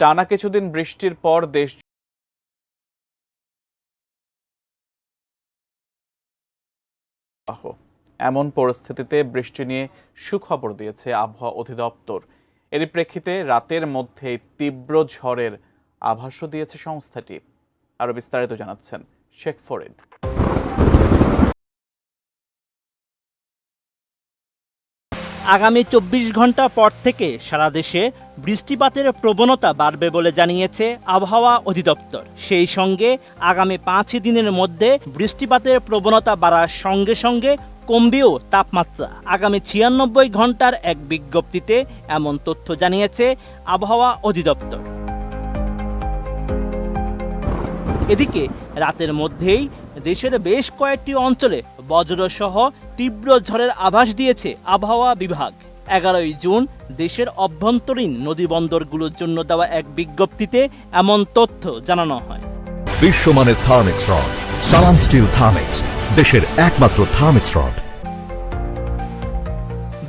টানা কিছুদিন বৃষ্টির পর দেশ এমন পরিস্থিতিতে বৃষ্টি নিয়ে সুখবর দিয়েছে আবহাওয়া অধিদপ্তর। এরই প্রেক্ষিতে রাতের মধ্যে তীব্র ঝড়ের আভাসও দিয়েছে সংস্থাটি। আরও বিস্তারিত জানাচ্ছেন শেখ ফরিদ। আগামী চব্বিশ ঘণ্টা পর থেকে সারা দেশে বৃষ্টিপাতের প্রবণতা বাড়বে বলে জানিয়েছে আবহাওয়া অধিদপ্তর। সেই সঙ্গে আগামী পাঁচ দিনের মধ্যে বৃষ্টিপাতের প্রবণতা বাড়ার সঙ্গে সঙ্গে কমবেও তাপমাত্রা। আগামী ছিয়ানব্বই ঘণ্টার এক বিজ্ঞপ্তিতে এমন তথ্য জানিয়েছে আবহাওয়া অধিদপ্তর। এদিকে রাতের মধ্যেই দেশের বেশ কয়েকটি অঞ্চলে বজ্রসহ তীব্র ঝড়ের আভাস দিয়েছে আবহাওয়া বিভাগ। এগারোই জুন দেশের অভ্যন্তরীণ নদীবন্দরগুলোর জন্য দেওয়া এক বিজ্ঞপ্তিতে এমন তথ্য জানানো হয়। বিশ্বমানের Thermex rod Salam steel Thermex দেশের একমাত্র থার্মিক্স রড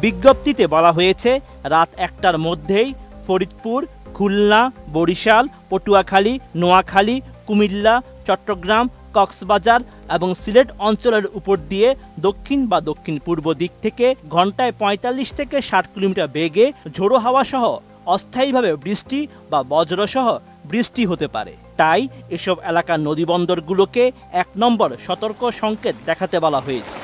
বিজ্ঞপ্তিতে বলা হয়েছে রাত একটার মধ্যেই ফরিদপুর খুলনা বরিশাল পটুয়াখালী নোয়াখালী কুমিল্লা, চট্টগ্রাম, কক্সবাজার এবং সিলেট অঞ্চলের উপর দিয়ে দক্ষিণ বা দক্ষিণ পূর্ব দিক থেকে ঘন্টায় পঁয়তাল্লিশ থেকে ষাট কিলোমিটার বেগে ঝোড়ো হাওয়া সহ অস্থায়ীভাবে বৃষ্টি বা বজ্রসহ বৃষ্টি হতে পারে। তাই এসব এলাকার নদীবন্দরগুলোকে এক নম্বর সতর্ক সংকেত দেখাতে বলা হয়েছে।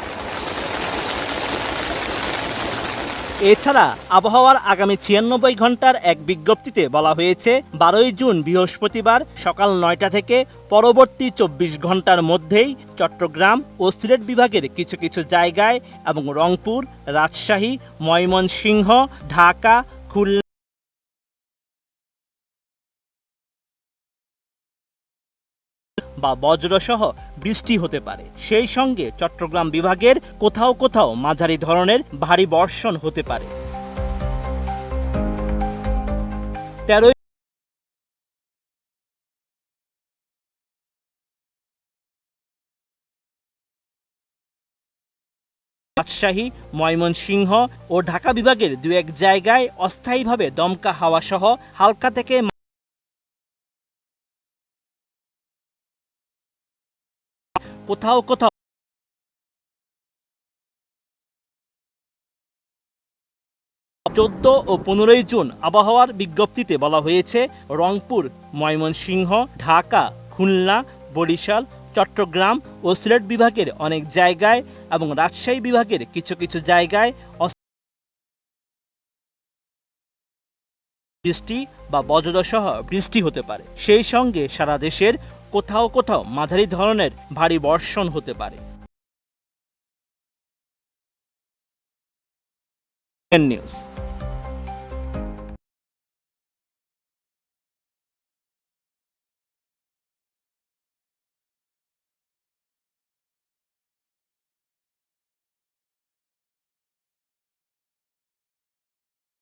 এছাড়া আবহাওয়ার আগামী ছিয়ানব্বই ঘণ্টার এক বিজ্ঞপ্তিতে বলা হয়েছে, বারোই জুন বৃহস্পতিবার সকাল নয়টা থেকে পরবর্তী চব্বিশ ঘণ্টার মধ্যেই চট্টগ্রাম ও সিলেট বিভাগের কিছু কিছু জায়গায় এবং রংপুর, রাজশাহী, ময়মনসিংহ, ঢাকা, খুলনা বা বজ্রসহ বৃষ্টি হতে পারে। সেই সঙ্গে চট্টগ্রাম বিভাগের কোথাও কোথাও মাঝারি ধরনের ভারী বর্ষণ হতে পারে। রাজশাহী ময়মনসিংহ ও ঢাকা বিভাগের দু এক জায়গায় অস্থায়ীভাবে দমকা হাওয়া সহ হালকা থেকে কোথাও কোথাও। চোদ্দ ও পনেরোই জুন আবহাওয়ার বিজ্ঞপ্তিতে বলা হয়েছে, রংপুর, ময়মনসিংহ, ঢাকা, খুলনা, বরিশাল, চট্টগ্রাম ও সিলেট বিভাগের অনেক জায়গায় এবং রাজশাহী বিভাগের কিছু কিছু জায়গায় বৃষ্টি বা বজ্রসহ বৃষ্টি হতে পারে। সেই সঙ্গে সারা দেশের কোথাও কোথাও মাঝারি ধরনের ভারী বর্ষণ হতে পারে। নিউজ